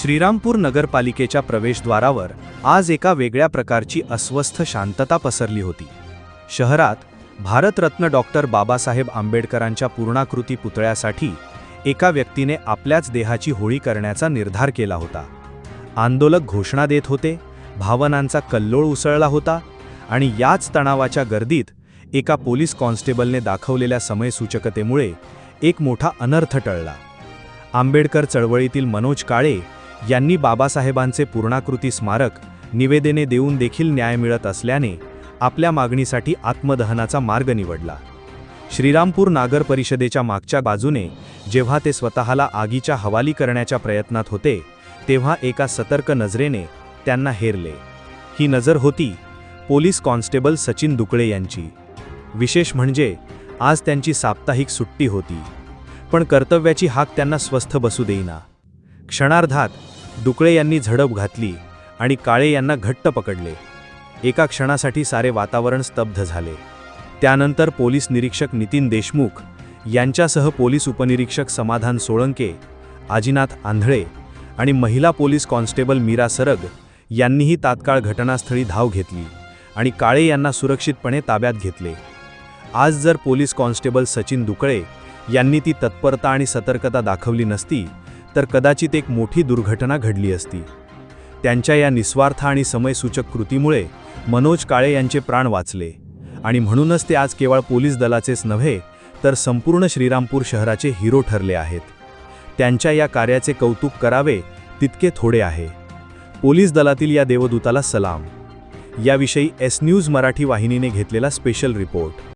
श्रीरामपूर नगरपालिकेच्या प्रवेशद्वारावर आज एका वेगळ्या प्रकारची अस्वस्थ शांतता पसरली होती. शहरात भारतरत्न डॉक्टर बाबासाहेब आंबेडकरांच्या पूर्णाकृती पुतळ्यासाठी एका व्यक्तीने आपल्याच देहाची होळी करण्याचा निर्धार केला होता. आंदोलक घोषणा देत होते भावनांचा कल्लोळ उसळला होता आणि याच तणावाच्या गर्दीत एका पोलीस कॉन्स्टेबलने दाखवलेल्या समयसूचकतेमुळे एक मोठा अनर्थ टळला. आंबेडकर चळवळीतील मनोज काळे यांनी बाबासाहेबांचे पूर्णाकृती स्मारक निवेदने देऊन देखील न्याय मिळत असल्याने आपल्या मागणीसाठी आत्मदहनाचा मार्ग निवडला. श्रीरामपूर नागर परिषदेच्या मागच्या बाजूने जेव्हा ते स्वतःला आगीच्या हवाली करण्याच्या प्रयत्नात होते तेव्हा एका सतर्क नजरेने त्यांना हेरले. ही नजर होती पोलीस कॉन्स्टेबल सचिन दुकळे यांची. विशेष म्हणजे आज त्यांची साप्ताहिक सुट्टी होती. पण कर्तव्याची हाक त्यांना स्वस्थ बसू देईना. क्षणार्धात दुकळे यांनी झडप घातली आणि काळे यांना घट्ट पकडले. एका क्षणासाठी सारे वातावरण स्तब्ध झाले. त्यानंतर पोलीस निरीक्षक नितीन देशमुख यांच्यासह पोलीस उपनिरीक्षक समाधान सोळंके आजीनाथ आंधळे आणि महिला पोलीस कॉन्स्टेबल मीरा सरग यांनीही तात्काळ घटनास्थळी धाव घेतली आणि काळे यांना सुरक्षितपणे ताब्यात घेतले. आज जर पोलीस कॉन्स्टेबल सचिन दुकळे यांनी ती तत्परता आणि सतर्कता दाखवली नसती तर कदाचित एक मोठी दुर्घटना घडली असती. त्यांच्या या निस्वार्थ आणि समयसूचक कृतीमुळे मनोज काळे यांचे प्राण वाचले. आणि म्हणूनच ते आज केवळ पोलीस दलाचेच नव्हे तर संपूर्ण श्रीरामपूर शहराचे हिरो ठरले आहेत. त्यांच्या या कार्याचे कौतुक करावे तितके थोडे आहे. पोलीस दलातील या देवदूताला सलाम. याविषयी एस न्यूज मराठी वाहिनीने घेतलेला स्पेशल रिपोर्ट.